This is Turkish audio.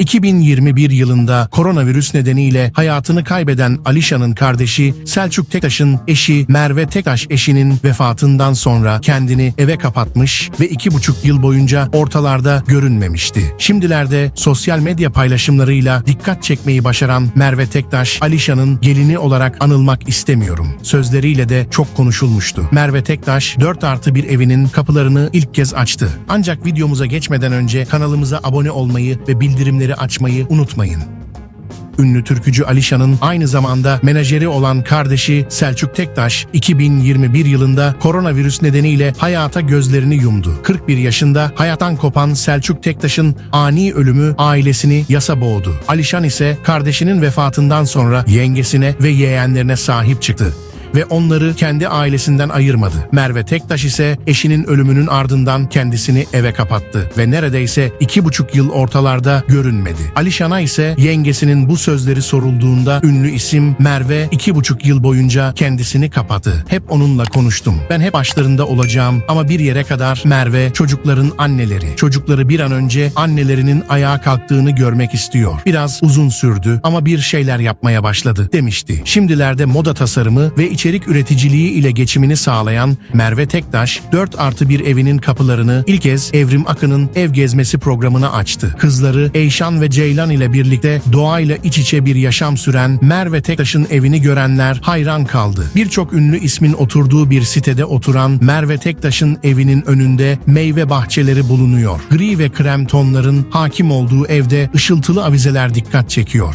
2021 yılında koronavirüs nedeniyle hayatını kaybeden Alişan'ın kardeşi Selçuk Tektaş'ın eşi Merve Tektaş eşinin vefatından sonra kendini eve kapatmış ve iki buçuk yıl boyunca ortalarda görünmemişti. Şimdilerde sosyal medya paylaşımlarıyla dikkat çekmeyi başaran Merve Tektaş, Alişan'ın gelini olarak anılmak istemiyorum. Sözleriyle de çok konuşulmuştu. Merve Tektaş 4 artı bir evinin kapılarını ilk kez açtı. Ancak videomuza geçmeden önce kanalımıza abone olmayı ve bildirimleri açmayı unutmayın. Ünlü türkücü Alişan'ın aynı zamanda menajeri olan kardeşi Selçuk Tektaş 2021 yılında koronavirüs nedeniyle hayata gözlerini yumdu. 41 yaşında hayattan kopan Selçuk Tektaş'ın ani ölümü ailesini yasa boğdu. Alişan ise kardeşinin vefatından sonra yengesine ve yeğenlerine sahip çıktı ve onları kendi ailesinden ayırmadı. Merve Tektaş ise eşinin ölümünün ardından kendisini eve kapattı ve neredeyse iki buçuk yıl ortalarda görünmedi. Alişan'a ise yengesinin bu sözleri sorulduğunda ünlü isim Merve iki buçuk yıl boyunca kendisini kapattı. Hep onunla konuştum. Ben hep başlarında olacağım ama bir yere kadar Merve çocukların anneleri. Çocukları bir an önce annelerinin ayağa kalktığını görmek istiyor. Biraz uzun sürdü ama bir şeyler yapmaya başladı demişti. Şimdilerde moda tasarımı ve içerik üreticiliği ile geçimini sağlayan Merve Tektaş 4 artı bir evinin kapılarını ilk kez Evrim Akın'ın ev gezmesi programına açtı. Kızları Eyşan ve Ceylan ile birlikte doğayla iç içe bir yaşam süren Merve Tektaş'ın evini görenler hayran kaldı. Birçok ünlü ismin oturduğu bir sitede oturan Merve Tektaş'ın evinin önünde meyve bahçeleri bulunuyor. Gri ve krem tonların hakim olduğu evde ışıltılı avizeler dikkat çekiyor.